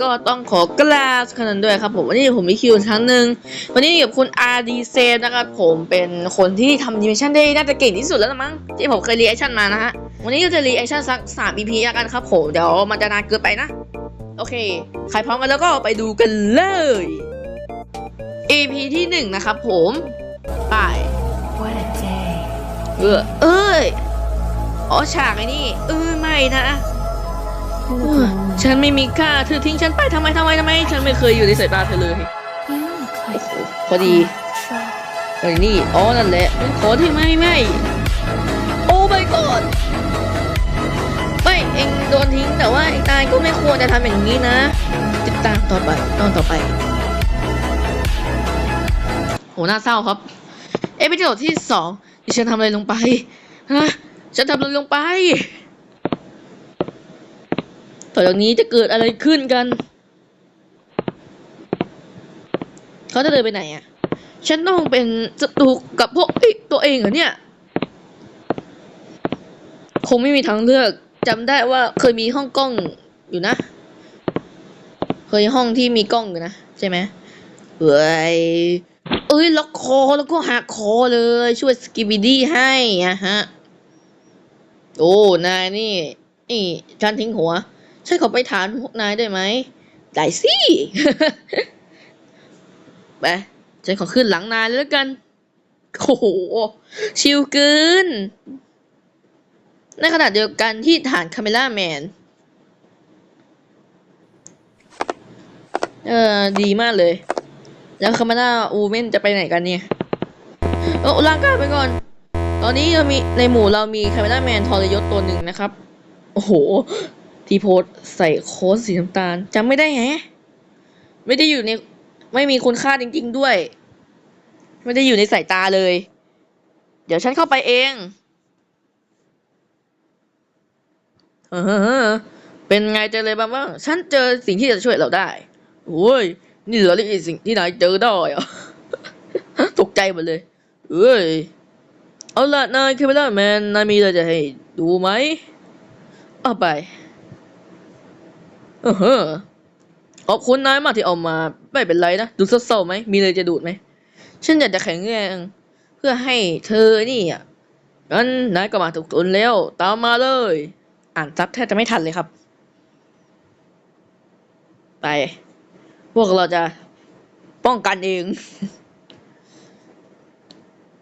ก็ต้องขอกราบขนาดด้วยครับผมวันนี้ผมมีคิวอีกครั้งหนึ่งวันนี้อยู่กับคุณอาร์ดีเซนะครับผมเป็นคนที่ทำแอนิเมชันได้น่าจะเก่งที่สุดแล้วละมั้งที่ผมเคยรีแอคชั่นมานะฮะวันนี้ก็จะรีแอคชั่นสักสาม EP แล้วกันครับผมเดี๋ยวมันจะนานเกินไปนะ โอเค ใครพร้อมกันแล้วก็ไปดูกันเลย EP ที่หนึ่งนะครับผมไป What a day. เออเอ้ยอ๋อฉากไอ้นี่เออไม่นะ ฉันไม่มีค่าเธอทิ้งฉันไปทำไมทำไมทำไม ฉันไม่เคยอยู่ในสายตาเธอเลยพอดีไอ้นี่อ๋อนั่นแหละมันขอที่ไม่ไม่โอ้ my god ไม่เองโดนทิ้งแต่ว่าไอ้นายก็ไม่ควรจะทำอย่างนี้นะ ติดตามต่อไปตอนต่อไปโหน่าเศร้าครับ เอพิโซดที่สองดิฉันทำอะไรลงไปฮะฉันทำอะไรลงไป จากนี้จะเกิดอะไรขึ้นกัน เขาจะเดินไปไหนอะ ฉันต้องเป็นศัตรูกับพวกตัวเองเหรอเนี่ย คงไม่มีทางเลือกจำได้ว่าเคยมีห้องกล้องอยู่นะ เคยห้องที่มีกล้องอยู่นะ ใช่ไหมเฮ้ยเอ้ยล็อกคอแล้วก็หักคอเลย ช่วยสกิบิดี้ให้อะฮะ โอ้ นายนี่ นี่ ฉันทิ้งหัว ฉันขอไปถามพวกนายได้ไหม ได้สิไปฉันขอขึ้นหลังนายเลยแล้วกัน โอ้โห ชิลเกิน ในขณะเดียวกันที่ฐานคาเมล่าแมน เออ ดีมากเลย แล้วคาเมล่าอูเมนจะไปไหนกันเนี่ยเออร่างกายไปก่อน ตอนนี้เรามีในหมู่เรามีคาเมล่าแมนทรยศตัวหนึ่งนะครับ โอ้โห ที่โพสใส่โค้ดสีน้ำตาลจำไม่ได้แฮะไม่ได้อยู่ในไม่มีคุณค่าจริง ๆด้วย ไม่ได้อยู่ในสายตาเลย เดี๋ยวฉันเข้าไปเองเออเป็นไงเจอเลยบ้างบ้างฉันเจอสิ่งที่จะช่วยเราได้โอ้ยนี่เหรอนี่สิ่งที่นายเจอได้เหรอะตกใจหมดเลยเอ้ยเอาละนายคือไม่ได้แมนนายมีอะไรจะให้ดูไหมเอาไป เออเฮ้อขอบคุณนายมากที่เอามา ไม่เป็นไรนะ ดูเศร้าๆไหม มีอะไรจะดูดไหม ฉันอยากจะแข็งแรง เพื่อให้เธอนี่อะงั้นนายก็มาถูกตนแล้ว ตามมาเลย อ่านซับแทบจะไม่ทันเลยครับ ไป พวกเราจะป้องกันเอง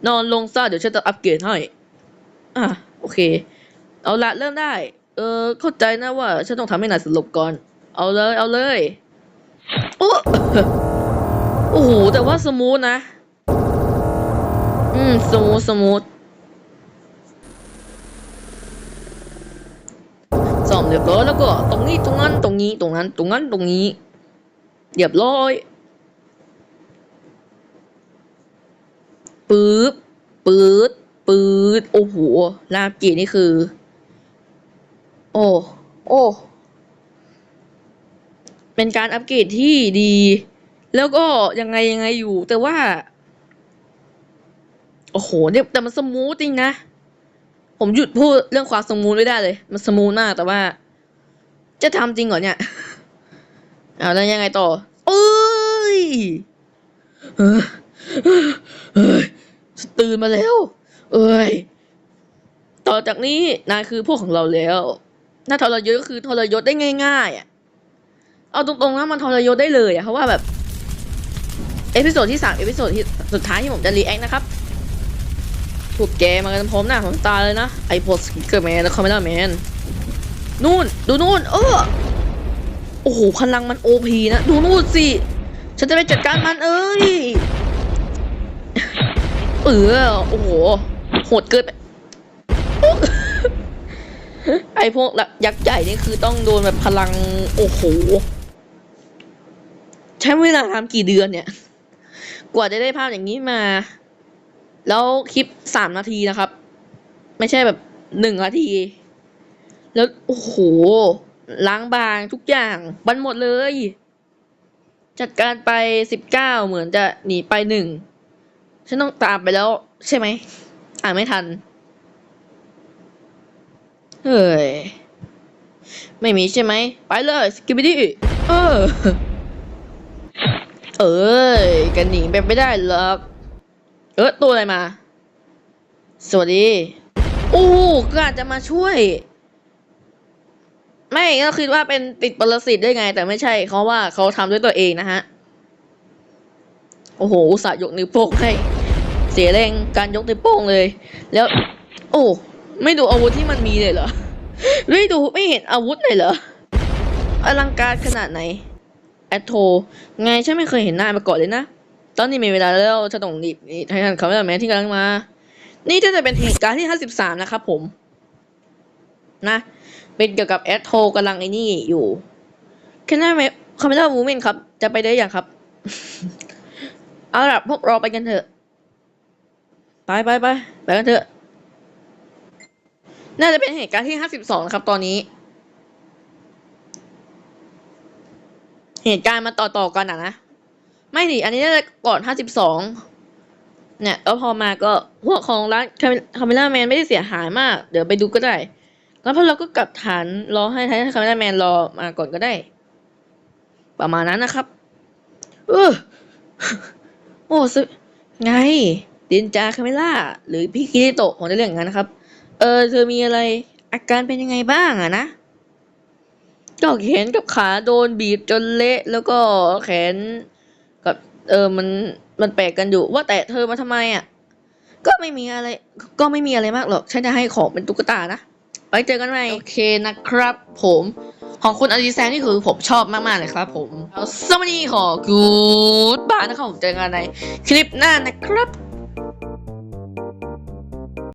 นอนลงซะเดี๋ยวฉันจะอัปเกรดให้ อะ โอเค เอาละเริ่มได้ เออเข้าใจนะว่าฉันต้องทำให้นายสลบก่อน เอาเลยเอาเลยโอ้โอ้โหแต่ว่าสมูทนะ อืมสมูทสมูทซ่อมเรียบร้อยแล้วก็ตรงนี้ตรงนั้นตรงนี้ตรงนั้น ตรงนั้นตรงนี้เรียบร้อยปื๊บปื๊ดปื๊ดโอ้โหลาบกีนี่คือ โอ้โอ้ เป็นการอัปเกรดที่ดี แล้วก็ยังไงยังไงอยู่ แต่ว่า โอ้โหเนี่ยแต่มันสมูทจริงนะ ผมหยุดพูดเรื่องความสมูทไม่ได้เลย มันสมูทมากแต่ว่า จะทำจริงเหรอเนี่ยเอาแล้วยังไงต่อเอ้ยเอ้ยเอ้ยตื่นมาแล้ว เอ้ย ต่อจากนี้นายคือพวกของเราแล้วถ้าทรยศก็คือทรยศได้ง่ายๆอะ เอาตรงๆนะมันทรยศได้เลยอะเพราะว่าแบบเอพิโซดที่สามเอพิโซดที่สุดท้ายที่ผมจะรีแอคนะครับพวกแกมากันพร้อมหน้าพร้อมตาเลยนะไอโพสเกอร์แมนและคอมเมล่าแมนนู่นดูนู่นเออโอ้โหพลังมันโอพีนะดูนู่นสิฉันจะไปจัดการมันเอ้ยเออโอ้โหโหดเกินไปไอพวกยักษ์ใหญ่นี่คือต้องโดนแบบพลังโอ้โห ใช้เวลาทำกี่เดือนเนี่ย กว่าจะได้ภาพอย่างนี้มา แล้วคลิปสามนาทีนะครับ ไม่ใช่แบบหนึ่งนาที แล้วโอ้โหล้างบางทุกอย่างบันหมดเลย จัดการไปสิบเก้าเหมือนจะหนีไปหนึ่งฉันต้องตามไปแล้วใช่ไหมอ่านไม่ทัน เฮ้ย ไม่มีใช่ไหม ไปเลยสกิบิดี้เออ เอ้ยกันหนีไปไม่ได้หรอกเออตัวอะไรมา สวัสดีโอ้ก็อาจจะมาช่วย ไม่ก็คิดว่าเป็นติดปรสิตได้ไง แต่ไม่ใช่เขาว่าเขาทำด้วยตัวเองนะฮะ โอ้โหอุตส่าห์ยกนิ้วโป้งให้เสียแรงการยกนิ้วโป้งเลย แล้ว โอ้ไม่ดูอาวุธที่มันมีเลยเหรอไม่ดูไม่เห็นอาวุธเลยเหรออลังการขนาดไหน แอดโทไงฉันไม่เคยเห็นหน้ามาก่อนเลยนะ ตอนนี้มีเวลาแล้วฉันต้องรีบนี่ให้ทันเขาแล้วแม้ที่กำลังมา นี่จะจะเป็นเหตุการณ์ที่53นะครับผม นะ เป็นเกี่ยวกับแอดโทกำลังไอ้นี่อยู่แค่นั้นไหมคาเมล่าวูแมนครับ จะไปได้อย่างครับ เอาล่ะพวกเราไปกันเถอะ ไปไปไปไปกันเถอะ น่าจะเป็นเหตุการณ์ที่52นะครับตอนนี้ เหตุการณ์มาต่อต่อกันอะนะ ไม่ดิอันนี้น่าจะก่อน52เนี่ยแล้วพอมาก็พวกของร้านคาเมล่าแมนไม่ได้เสียหายมาก เดี๋ยวไปดูก็ได้ แล้วพอเราก็กลับฐานรอให้ไทคาเมล่าแมนรอมาก่อนก็ได้ ประมาณนั้นนะครับ เออโอ้ซึไงดินจาคาเมล่าหรือพี่คิริโตะของเรื่องอย่างนั้นนะครับ เออเธอมีอะไรอาการเป็นยังไงบ้างอะนะ ก็แขนกับขาโดนบีบจนเละ แล้วก็แขนกับเออมันมันแปลกกันอยู่ว่าแต่เธอมาทำไมอะก็ไม่มีอะไร ก็ไม่มีอะไรมากหรอกฉันจะให้ของเป็นตุ๊กตานะไว้เจอกันใหม่โอเคนะครับ ผมของคุณอดีแซงนี่คือผมชอบมาก ๆ เลยครับผมสวัสดีขอกูดบายนะครับผมเจอกันในคลิปหน้านะครับ